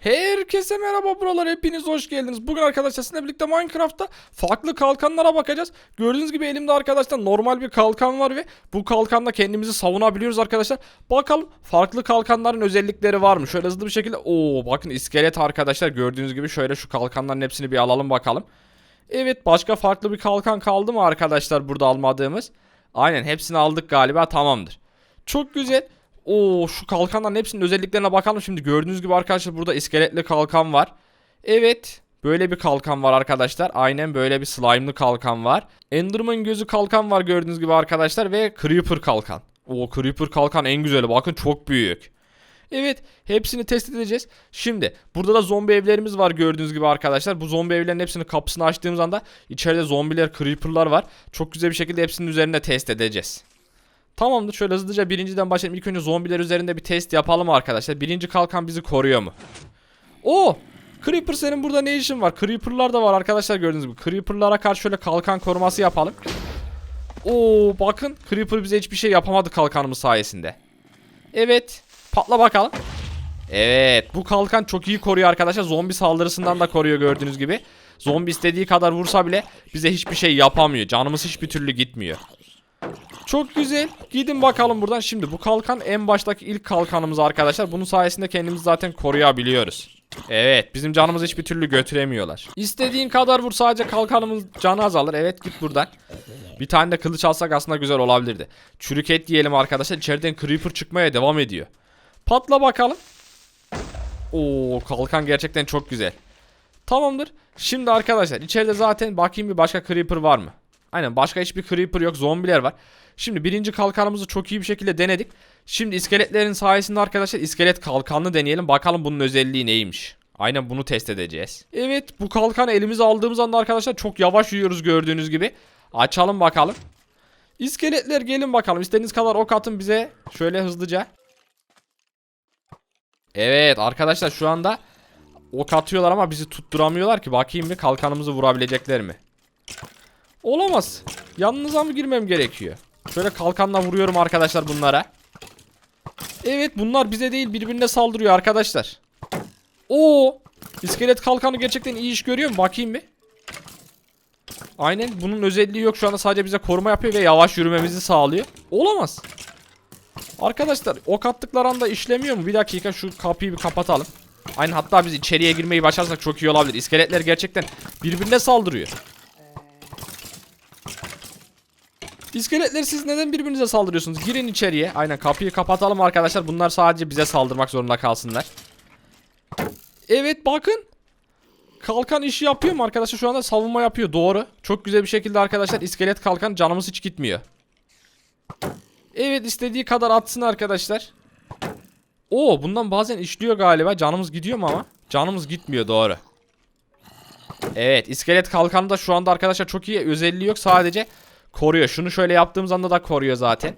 Herkese merhaba buralar hepiniz hoş geldiniz. Bugün arkadaşlar sizinle birlikte Minecraft'ta farklı kalkanlara bakacağız. Gördüğünüz gibi elimde arkadaşlar normal bir kalkan var ve bu kalkanla kendimizi savunabiliyoruz arkadaşlar. Bakalım farklı kalkanların özellikleri var mı? Şöyle hızlı bir şekilde Oo bakın iskelet arkadaşlar gördüğünüz gibi şöyle şu kalkanların hepsini bir alalım bakalım. Evet başka farklı bir kalkan kaldı mı arkadaşlar burada almadığımız? Aynen hepsini aldık galiba tamamdır. Çok güzel. Oo şu kalkanların hepsinin özelliklerine bakalım. Şimdi gördüğünüz gibi arkadaşlar burada iskeletli kalkan var. Evet. Böyle bir kalkan var arkadaşlar. Aynen böyle bir slime'lı kalkan var. Enderman gözü kalkan var gördüğünüz gibi arkadaşlar. Ve Creeper kalkan. O Creeper kalkan en güzeli. Bakın çok büyük. Evet hepsini test edeceğiz. Şimdi burada da zombi evlerimiz var gördüğünüz gibi arkadaşlar. Bu zombi evlerin hepsinin kapısını açtığımız anda içeride zombiler, creeperlar var. Çok güzel bir şekilde hepsinin üzerinde test edeceğiz. Tamamdır şöyle hızlıca birinciden başlayalım. İlk önce zombiler üzerinde bir test yapalım arkadaşlar. Birinci kalkan bizi koruyor mu? Oo! Creeper senin burada ne işin var? Creeper'lar da var arkadaşlar gördüğünüz gibi. Creeper'lara karşı şöyle kalkan koruması yapalım. Oo bakın Creeper bize hiçbir şey yapamadı kalkanımız sayesinde. Evet. Patla bakalım. Evet bu kalkan çok iyi koruyor arkadaşlar. Zombi saldırısından da koruyor gördüğünüz gibi. Zombi istediği kadar vursa bile bize hiçbir şey yapamıyor. Canımız hiçbir türlü gitmiyor. Çok güzel. Gidin bakalım buradan. Şimdi bu kalkan en baştaki ilk kalkanımız arkadaşlar. Bunun sayesinde kendimizi zaten koruyabiliyoruz. Evet bizim canımızı hiçbir türlü götüremiyorlar. İstediğin kadar vur sadece kalkanımız canı azalır. Evet git buradan. Bir tane de kılıç alsak aslında güzel olabilirdi. Çürük et diyelim arkadaşlar. İçeriden creeper çıkmaya devam ediyor. Patla bakalım. Oo kalkan gerçekten çok güzel. Tamamdır. Şimdi arkadaşlar içeride zaten bakayım bir başka creeper var mı? Aynen başka hiçbir creeper yok zombiler var. Şimdi birinci kalkanımızı çok iyi bir şekilde denedik. Şimdi iskeletlerin sayesinde arkadaşlar iskelet kalkanını deneyelim. Bakalım bunun özelliği neymiş. Aynen bunu test edeceğiz. Evet bu kalkanı elimize aldığımız anda arkadaşlar çok yavaş yürüyoruz gördüğünüz gibi. Açalım bakalım. İskeletler gelin bakalım. İstediğiniz kadar ok atın bize. Şöyle hızlıca. Evet arkadaşlar şu anda ok atıyorlar ama bizi tutturamıyorlar ki. Bakayım bir kalkanımızı vurabilecekler mi? Olamaz. Yanınıza mı girmem gerekiyor? Şöyle kalkanla vuruyorum arkadaşlar bunlara. Evet bunlar bize değil birbirine saldırıyor arkadaşlar. Oo! İskelet kalkanı gerçekten iyi iş görüyor mu? Bakayım bir. Aynen bunun özelliği yok şu anda sadece bize koruma yapıyor ve yavaş yürümemizi sağlıyor. Olamaz. Arkadaşlar ok attıkları anda işlemiyor mu? Bir dakika şu kapıyı bir kapatalım. Aynen hatta biz içeriye girmeyi başarsak çok iyi olabilir. İskeletler gerçekten birbirine saldırıyor. İskeletler siz neden birbirinize saldırıyorsunuz? Girin içeriye. Aynen kapıyı kapatalım arkadaşlar. Bunlar sadece bize saldırmak zorunda kalsınlar. Evet bakın. Kalkan işi yapıyor mu arkadaşlar? Şu anda savunma yapıyor. Doğru. Çok güzel bir şekilde arkadaşlar iskelet kalkan canımız hiç gitmiyor. Evet istediği kadar atsın arkadaşlar. Oo bundan bazen işliyor galiba. Canımız gidiyor mu ama? Canımız gitmiyor doğru. Evet iskelet kalkanı da şu anda arkadaşlar çok iyi özelliği yok. Sadece koruyor. Şunu şöyle yaptığımız anda da koruyor zaten.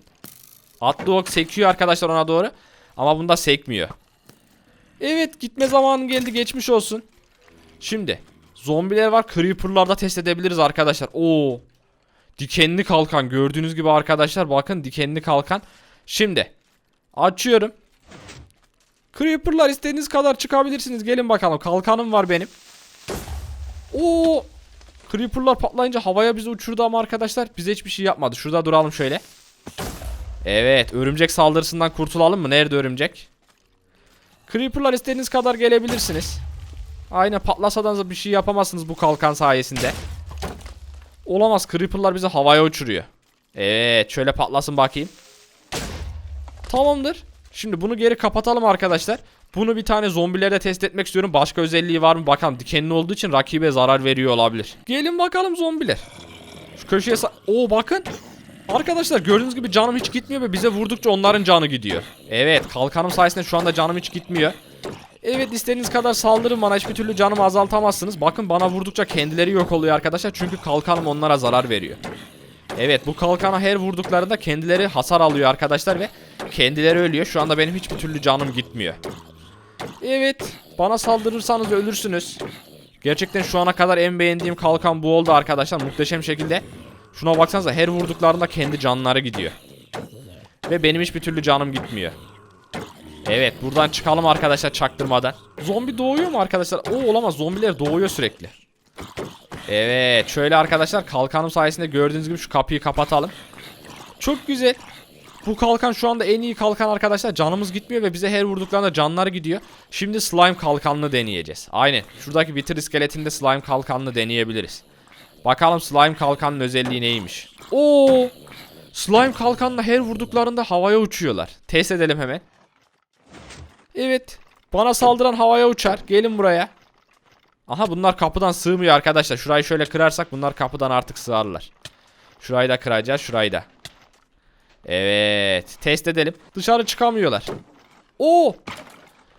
Atlı ok sekiyor arkadaşlar ona doğru. Ama bunda sekmiyor. Evet gitme zamanı geldi geçmiş olsun. Şimdi zombiler var. Creeper'larda test edebiliriz arkadaşlar. Oo. Dikenli kalkan gördüğünüz gibi arkadaşlar bakın dikenli kalkan. Şimdi açıyorum. Creeper'lar istediğiniz kadar çıkabilirsiniz. Gelin bakalım. Kalkanım var benim. Oo! Creeper'lar patlayınca havaya bizi uçurdu ama arkadaşlar bize hiçbir şey yapmadı. Şurada duralım şöyle. Evet, örümcek saldırısından kurtulalım mı? Nerede örümcek? Creeper'lar istediğiniz kadar gelebilirsiniz. Aynen patlasadan da bir şey yapamazsınız bu kalkan sayesinde. Olamaz. Creeper'lar bizi havaya uçuruyor. Evet, şöyle patlasın bakayım. Tamamdır. Şimdi bunu geri kapatalım arkadaşlar. Bunu bir tane zombilerde test etmek istiyorum. Başka özelliği var mı bakalım. Dikenli olduğu için rakibe zarar veriyor olabilir. Gelin bakalım zombiler. Şu köşeye Oo bakın. Arkadaşlar gördüğünüz gibi canım hiç gitmiyor ve bize vurdukça onların canı gidiyor. Evet kalkanım sayesinde şu anda canım hiç gitmiyor. Evet istediğiniz kadar saldırın bana hiçbir türlü canımı azaltamazsınız. Bakın bana vurdukça kendileri yok oluyor arkadaşlar. Çünkü kalkanım onlara zarar veriyor. Evet bu kalkana her vurduklarında kendileri hasar alıyor arkadaşlar ve kendileri ölüyor. Şu anda benim hiçbir türlü canım gitmiyor. Evet bana saldırırsanız ölürsünüz. Gerçekten şu ana kadar en beğendiğim kalkan bu oldu arkadaşlar muhteşem şekilde. Şuna baksanıza her vurduklarında kendi canları gidiyor. Ve benim hiçbir türlü canım gitmiyor. Evet buradan çıkalım arkadaşlar çaktırmadan. Zombi doğuyor mu arkadaşlar? Oo olamaz zombiler doğuyor sürekli. Evet şöyle arkadaşlar kalkanım sayesinde gördüğünüz gibi şu kapıyı kapatalım. Çok güzel. Bu kalkan şu anda en iyi kalkan arkadaşlar. Canımız gitmiyor ve bize her vurduklarında canlar gidiyor. Şimdi slime kalkanını deneyeceğiz. Aynen. Şuradaki bitir iskeletinde slime kalkanını deneyebiliriz. Bakalım slime kalkanın özelliği neymiş. Oo! Slime kalkanla her vurduklarında havaya uçuyorlar. Test edelim hemen. Evet. Bana saldıran havaya uçar. Gelin buraya. Aha bunlar kapıdan sığmıyor arkadaşlar. Şurayı şöyle kırarsak bunlar kapıdan artık sığarlar. Şurayı da kıracağız. Şurayı da. Evet. Test edelim. Dışarı çıkamıyorlar. Oo!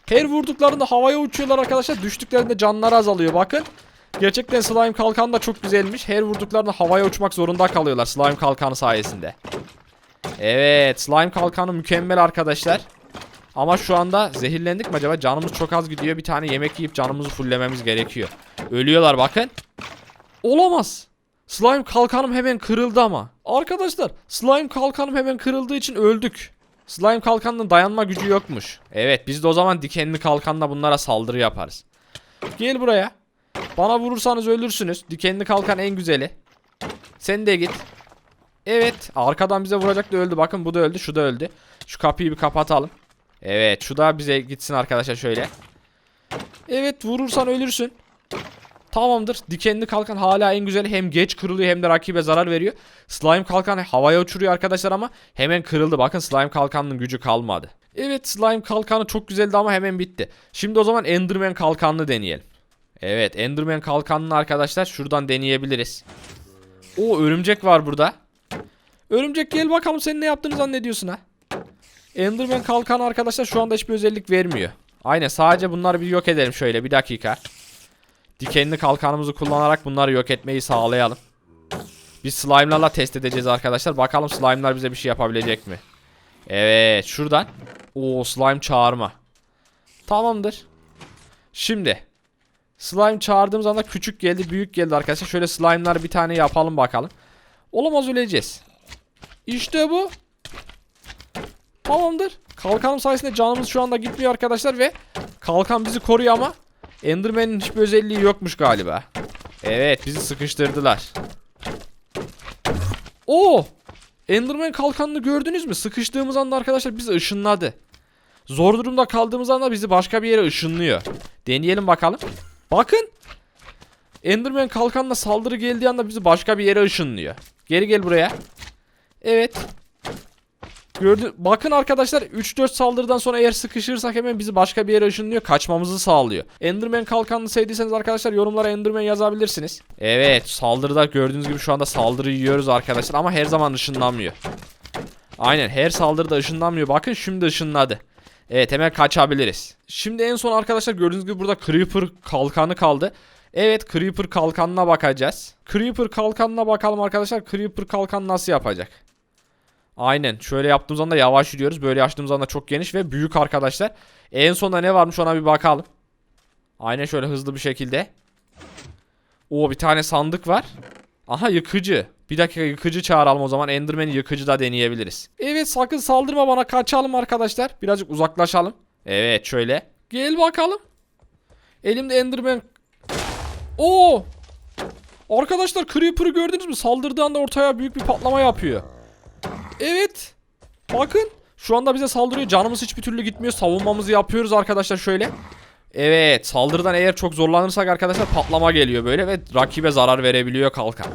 Her vurduklarında havaya uçuyorlar arkadaşlar. Düştüklerinde canları azalıyor. Bakın. Gerçekten slime kalkan da çok güzelmiş. Her vurduklarında havaya uçmak zorunda kalıyorlar slime kalkanı sayesinde. Evet. Slime kalkanı mükemmel arkadaşlar. Ama şu anda zehirlendik mi acaba? Canımız çok az gidiyor. Bir tane yemek yiyip canımızı fullememiz gerekiyor. Ölüyorlar bakın. Olamaz. Slime kalkanım hemen kırıldı ama. Arkadaşlar slime kalkanım hemen kırıldığı için öldük. Slime kalkanının dayanma gücü yokmuş. Evet biz de o zaman dikenli kalkanla bunlara saldırı yaparız. Gel buraya. Bana vurursanız ölürsünüz. Dikenli kalkan en güzeli. Sen de git. Evet arkadan bize vuracak da öldü. Bakın bu da öldü şu da öldü. Şu kapıyı bir kapatalım. Evet şu da bize gitsin arkadaşlar şöyle. Evet vurursan ölürsün. Tamamdır. Dikenli kalkan hala en güzeli. Hem geç kırılıyor hem de rakibe zarar veriyor. Slime kalkan havaya uçuruyor arkadaşlar ama hemen kırıldı. Bakın slime kalkanının gücü kalmadı. Evet slime kalkanı çok güzeldi ama hemen bitti. Şimdi o zaman Enderman kalkanını deneyelim. Evet Enderman kalkanını arkadaşlar şuradan deneyebiliriz. O örümcek var burada. Örümcek gel bakalım sen ne yaptığını zannediyorsun ha. Enderman kalkanı arkadaşlar şu anda hiçbir özellik vermiyor. Aynen sadece bunları bir yok edelim şöyle bir dakika. Dikenli kalkanımızı kullanarak bunları yok etmeyi sağlayalım. Biz slime'larla test edeceğiz arkadaşlar. Bakalım slime'lar bize bir şey yapabilecek mi? Evet şuradan. Oo slime çağırma. Tamamdır. Şimdi. Slime çağırdığımız anda küçük geldi büyük geldi arkadaşlar. Şöyle slime'lar bir tane yapalım bakalım. Olamaz öleceğiz. İşte bu. Tamamdır. Kalkanım sayesinde canımız şu anda gitmiyor arkadaşlar ve kalkan bizi koruyor ama Enderman'in hiçbir özelliği yokmuş galiba. Evet bizi sıkıştırdılar. Oo! Enderman kalkanını gördünüz mü? Sıkıştığımız anda arkadaşlar bizi ışınladı. Zor durumda kaldığımız anda bizi başka bir yere ışınlıyor. Deneyelim bakalım. Bakın. Enderman kalkanla saldırı geldiği anda bizi başka bir yere ışınlıyor. Geri gel buraya. Evet. Gördü. Bakın arkadaşlar 3-4 saldırıdan sonra eğer sıkışırsak hemen bizi başka bir yere ışınlıyor. Kaçmamızı sağlıyor. Enderman kalkanını sevdiyseniz arkadaşlar yorumlara Enderman yazabilirsiniz. Evet saldırıda gördüğünüz gibi şu anda saldırı yiyoruz arkadaşlar ama her zaman ışınlanmıyor. Aynen her saldırıda ışınlanmıyor. Bakın şimdi ışınladı. Evet hemen kaçabiliriz. Şimdi en son arkadaşlar gördüğünüz gibi burada Creeper kalkanı kaldı. Evet Creeper kalkanına bakacağız. Creeper kalkanına bakalım arkadaşlar. Creeper kalkan nasıl yapacak? Aynen. Şöyle yaptığımız anda yavaş yürüyoruz. Böyle açtığımız anda çok geniş ve büyük arkadaşlar. En sonunda ne varmış ona bir bakalım. Aynen şöyle hızlı bir şekilde. Oo bir tane sandık var. Aha yıkıcı. Bir dakika yıkıcı çağıralım o zaman. Enderman'i yıkıcı da deneyebiliriz. Evet sakın saldırma bana. Kaçalım arkadaşlar. Birazcık uzaklaşalım. Evet şöyle. Gel bakalım. Elimde Enderman. Oo! Arkadaşlar Creeper'ı gördünüz mü? Saldırdığı anda ortaya büyük bir patlama yapıyor. Evet. Bakın. Şu anda bize saldırıyor. Canımız hiçbir türlü gitmiyor. Savunmamızı yapıyoruz arkadaşlar şöyle. Evet. Saldırıdan eğer çok zorlanırsak arkadaşlar patlama geliyor böyle ve rakibe zarar verebiliyor kalkan.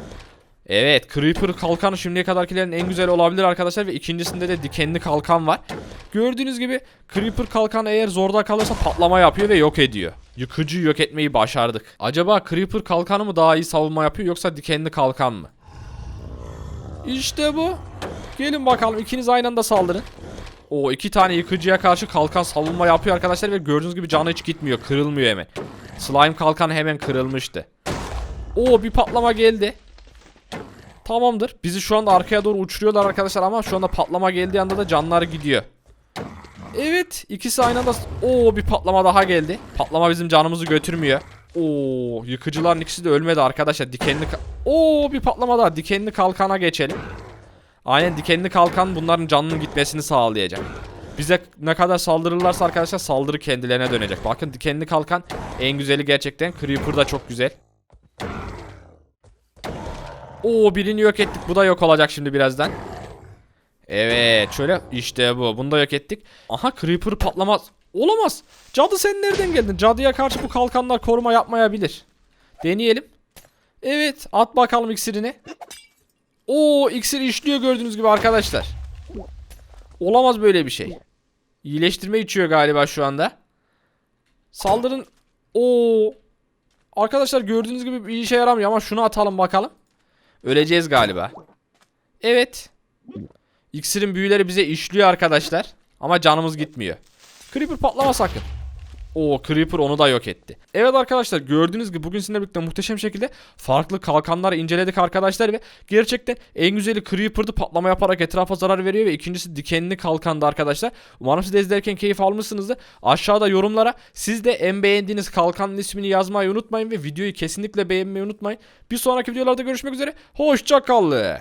Evet. Creeper kalkanı şimdiye kadarkilerin en güzel olabilir arkadaşlar ve ikincisinde de dikenli kalkan var. Gördüğünüz gibi Creeper kalkan eğer zorda kalırsa patlama yapıyor ve yok ediyor. Yıkıcıyı yok etmeyi başardık. Acaba Creeper kalkanı mı daha iyi savunma yapıyor yoksa dikenli kalkan mı? İşte bu. Gelin bakalım ikiniz aynı anda saldırın. O iki tane yıkıcıya karşı kalkan savunma yapıyor arkadaşlar ve gördüğünüz gibi canı hiç gitmiyor. Kırılmıyor hemen. Slime kalkan hemen kırılmıştı. O bir patlama geldi. Tamamdır. Bizi şu anda arkaya doğru uçuruyorlar arkadaşlar ama şu anda patlama geldiği anda da canları gidiyor. Evet ikisi aynı anda Oo bir patlama daha geldi. Patlama bizim canımızı götürmüyor. Oo yıkıcıların ikisi de ölmedi arkadaşlar. Dikenli Oo bir patlama daha. Dikenli kalkana geçelim. Aynen dikenli kalkan bunların canının gitmesini sağlayacak. bize ne kadar saldırırlarsa arkadaşlar saldırı kendilerine dönecek. Bakın dikenli kalkan en güzeli gerçekten. Creeper da çok güzel. Oo birini yok ettik. Bu da yok olacak şimdi birazdan. Evet şöyle işte bu. Bunu da yok ettik. Aha Creeper patlamaz. Olamaz. Cadı sen nereden geldin? Cadıya karşı bu kalkanlar koruma yapmayabilir. Deneyelim. Evet at bakalım iksirini. Oo iksir işliyor gördüğünüz gibi arkadaşlar. Olamaz böyle bir şey. İyileştirme içiyor galiba şu anda. Saldırın. Oo. Arkadaşlar gördüğünüz gibi bir işe yaramıyor ama şunu atalım bakalım. Öleceğiz galiba. Evet. İksirin büyüleri bize işliyor arkadaşlar. Ama canımız gitmiyor. Creeper patlama sakın. Oo Creeper onu da yok etti. Evet arkadaşlar gördüğünüz gibi bugün sizinle birlikte muhteşem şekilde farklı kalkanları inceledik arkadaşlar ve gerçekten en güzeli Creeper'dı patlama yaparak etrafa zarar veriyor ve ikincisi dikenli kalkandı arkadaşlar. Umarım siz de izlerken keyif almışsınızdır. Aşağıda yorumlara siz de en beğendiğiniz kalkanın ismini yazmayı unutmayın ve videoyu kesinlikle beğenmeyi unutmayın. Bir sonraki videolarda görüşmek üzere. Hoşçakalın.